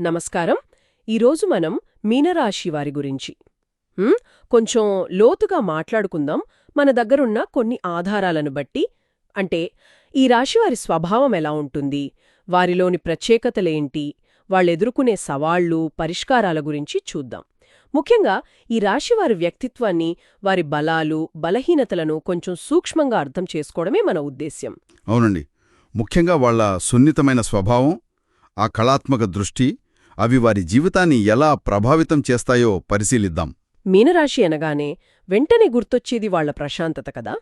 నమస్కారం. ఈరోజు మనం మీనరాశి వారి గురించి. కొంచెం లోతుగా మాట్లాడుకుందాం. మన దగ్గరున్న కొన్ని ఆధారాలను బట్టి. అంటే ఈ రాశివారి స్వభావం ఎలా ఉంటుంది? వారిలోని ప్రత్యేకతలేంటి? వాళ్ళెదుర్కొనే సవాళ్ళు పరిష్కారాల గురించి చూద్దాం. ముఖ్యంగా ఈ రాశివారి వ్యక్తిత్వాన్ని వారి బలాలు బలహీనతలను కొంచెం సూక్ష్మంగా అర్థం చేసుకోవడమే మన ఉద్దేశ్యం. అవునండి. ముఖ్యంగా వాళ్ళ సున్నితమైన స్వభావం ఆ కళాత్మక దృష్టి అవి వారి జీవితాన్ని ఎలా ప్రభావితం చేస్తాయో పరిశీలిద్దాం. మీనరాశి అనగానే వెంటనే గుర్తొచ్చేది వాళ్ళ ప్రశాంతత కదా?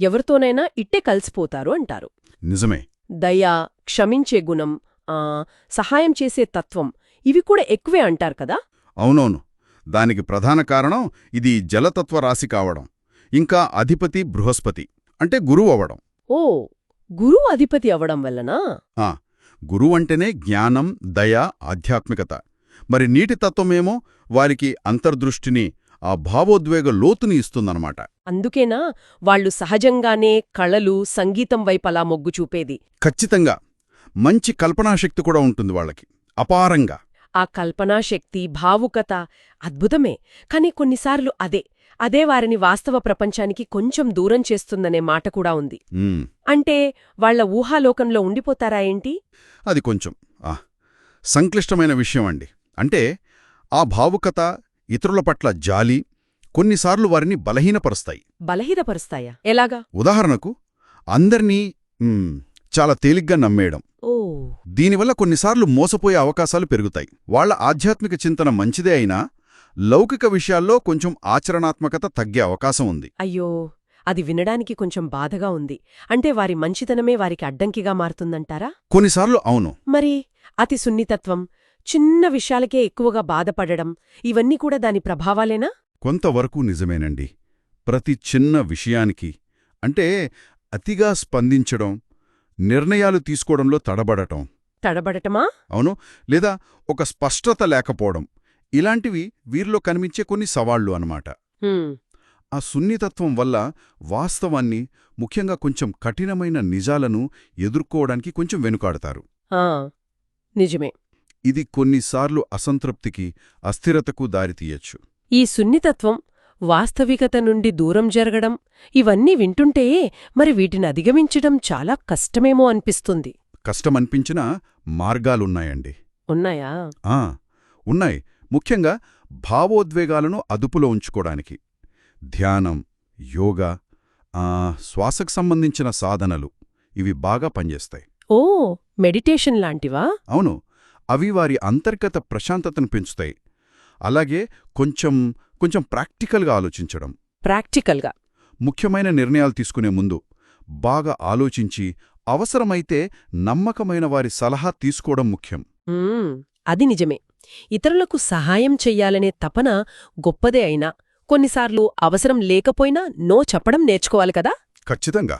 ఎవరితోనైనా ఇట్టే కలిసిపోతారు అంటారు. నిజమే. దయ క్షమించే గుణం ఆ, సహాయం చేసే తత్వం ఇవి కూడా ఎక్కువే అంటారు కదా? అవునవును. దానికి ప్రధాన కారణం ఇది జలతత్వ రాశి కావడం. ఇంకా అధిపతి బృహస్పతి అంటే గురువు అవ్వడం. ఓ గురువు అధిపతి అవడం వల్లనా? ఆ గురువు అంటేనే జ్ఞానం దయ ఆధ్యాత్మికత. మరి నీటి తత్వమేమో వారికి అంతర్దృష్టిని ఆ భావోద్వేగ లోతుని ఇస్తుందన్నమాట. అందుకేనా వాళ్ళు సహజంగానే కళలు సంగీతం వైపలా మొగ్గు చూపేది. ఖచ్చితంగా. మంచి కల్పనాశక్తి కూడా ఉంటుంది వాళ్ళకి. అపారంగా. ఆ కల్పనాశక్తి భావుకత అద్భుతమే. కాని కొన్నిసార్లు అదే. అదే వారిని వాస్తవ ప్రపంచానికి కొంచెం దూరం చేస్తుందనే మాట కూడా ఉంది. అంటే వాళ్ళ ఊహాలోకంలో ఉండిపోతారా ఏంటి? అది కొంచెం. సంక్లిష్టమైన విషయం అండి. అంటే ఆ భావుకత ఇతరుల పట్ల జాలి కొన్నిసార్లు వారిని బలహీనపరుస్తాయి. బలహీనపరుస్తాయా? ఎలాగా? ఉదాహరణకు అందర్నీ చాలా తేలిగ్గా నమ్మేయడం. దీనివల్ల కొన్నిసార్లు మోసపోయే అవకాశాలు పెరుగుతాయి. వాళ్ళ ఆధ్యాత్మిక చింతన మంచిదే అయినా లౌకిక విషయాల్లో కొంచెం ఆచరణాత్మకత తగ్గే అవకాశం ఉంది. అయ్యో! అది వినడానికి కొంచెం బాధగా ఉంది. అంటే వారి మంచితనమే వారికి అడ్డంకిగా మారుతుందంటారా? కొన్నిసార్లు అవును. మరి అతి సున్నితత్వం చిన్న విషయాలకే ఎక్కువగా బాధపడడం ఇవన్నీ కూడా దాని ప్రభావాలేనా? కొంతవరకు నిజమేనండి. ప్రతి చిన్న విషయానికి అంటే అతిగా స్పందించడం నిర్ణయాలు తీసుకోవడంలో తడబడటం. తడబడటమా? అవును. లేదా ఒక స్పష్టత లేకపోవడం. ఇలాంటివి వీరిలో కనిపించే కొన్ని సవాళ్ళు అన్నమాట. హ్మ్, ఆ సున్నితత్వం వల్ల వాస్తవాన్ని ముఖ్యంగా కొంచెం కఠినమైన నిజాలను ఎదుర్కోవడానికి కొంచెం వెనుకాడతారు. నిజమే. ఇది కొన్నిసార్లు అసంతృప్తికి అస్థిరతకు దారితీయచ్చు ఈ సున్నితత్వం వాస్తవికత నుండి దూరం జరగడం ఇవన్నీ వింటుంటే మరి వీటిని అధిగమించడం చాలా కష్టమేమో అనిపిస్తుంది. కష్టమనిపించినా మార్గాలున్నాయండి. ఉన్నాయా? ఆ ఉన్నాయి. ముఖ్యంగా భావోద్వేగాలను అదుపులో ఉంచుకోవడానికి. ధ్యానం యోగా శ్వాసకు సంబంధించిన సాధనలు ఇవి బాగా పనిచేస్తాయి. ఓ మెడిటేషన్ లాంటివా? అవును. అవి వారి అంతర్గత ప్రశాంతతను పెంచుతాయి. అలాగే కొంచెం కొంచెం ప్రాక్టికల్గా ఆలోచించడం. ప్రాక్టికల్గా. ముఖ్యమైన నిర్ణయాలు తీసుకునే ముందు బాగా ఆలోచించి అవసరమైతే నమ్మకమైన వారి సలహా తీసుకోవడం ముఖ్యం. అది నిజమే. ఇతరులకు సహాయం చెయ్యాలనే తపన గొప్పదే అయినా కొన్నిసార్లు అవసరం లేకపోయినా నో చెప్పడం నేర్చుకోవాలి కదా? ఖచ్చితంగా.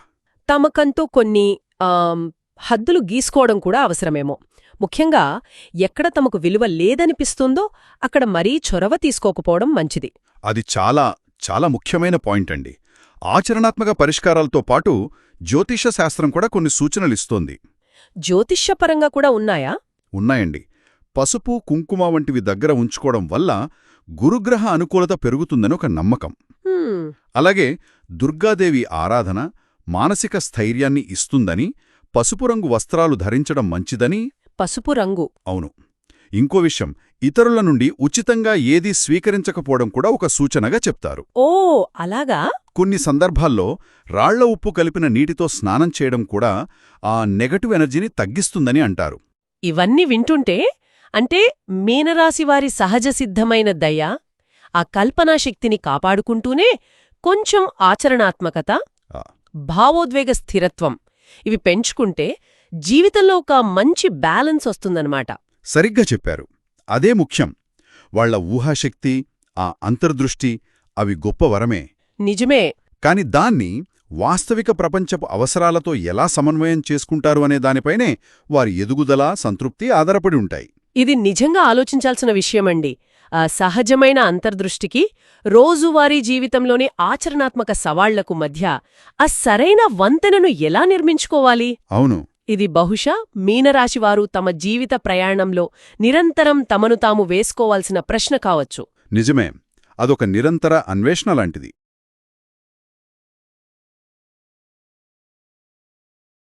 తమకంటూ కొన్ని హద్దులు గీసుకోవడం కూడా అవసరమేమో. ముఖ్యంగా ఎక్కడ తమకు విలువ లేదనిపిస్తుందో అక్కడ మరీ చొరవ తీసుకోకపోవడం మంచిది. అది చాలా చాలా ముఖ్యమైన పాయింట్ అండి. ఆచరణాత్మక పరిష్కారాలతో పాటు జ్యోతిష శాస్త్రం కూడా కొన్ని సూచనలిస్తోంది జ్యోతిష్యపరంగా కూడా ఉన్నాయా? ఉన్నాయండి. పసుపు కుంకుమ వంటివి దగ్గర ఉంచుకోవడం వల్ల గురుగ్రహ అనుకూలత పెరుగుతుందని ఒక నమ్మకం. అలాగే దుర్గాదేవి ఆరాధన మానసిక స్థైర్యాన్ని ఇస్తుందని పసుపు రంగు వస్త్రాలు ధరించడం మంచిదని పసుపు రంగు. అవును. ఇంకో విషయం ఇతరుల నుండి ఉచితంగా ఏదీ స్వీకరించకపోవడం కూడా ఒక సూచనగా చెప్తారు. ఓ అలాగా? కొన్ని సందర్భాల్లో రాళ్ళ ఉప్పు కలిపిన నీటితో స్నానం చేయడం కూడా ఆ నెగటివ్ ఎనర్జీని తగ్గిస్తుందని అంటారు. ఇవన్నీ వింటుంటే అంటే మీనరాశి వారి సహజ సిద్ధమైన దయ ఆ కల్పనా శక్తిని కాపాడుకుంటూనే కొంచెం ఆచరణాత్మకత. భావోద్వేగ స్థిరత్వం ఇవి పెంచుకుంటే జీవితంలో ఒక మంచి బ్యాలెన్స్ వస్తుందన్నమాట. సరిగ్గా చెప్పారు. అదే ముఖ్యం. వాళ్ళ ఊహాశక్తి ఆ అంతర్దృష్టి అవి గొప్ప వరమే. నిజమే. కాని దాన్ని వాస్తవిక ప్రపంచపు అవసరాలతో ఎలా సమన్వయం చేసుకుంటారు అనే దానిపైనే వారి ఎదుగుదల సంతృప్తి ఆధారపడి ఉంటాయి. ఇది నిజంగా ఆలోచించాల్సిన విషయమండి. ఆ సహజమైన అంతర్దృష్టికి రోజువారీ జీవితంలోని ఆచరణాత్మక సవాళ్ళకు మధ్య ఆ సరైన వంతెనను ఎలా నిర్మించుకోవాలి? అవును. ఇది బహుశా మీనరాశివారు తమ జీవిత ప్రయాణంలో నిరంతరం తమను తాము వేసుకోవాల్సిన ప్రశ్న కావచ్చు. నిజమే. అదొక నిరంతర అన్వేషణ లాంటిది.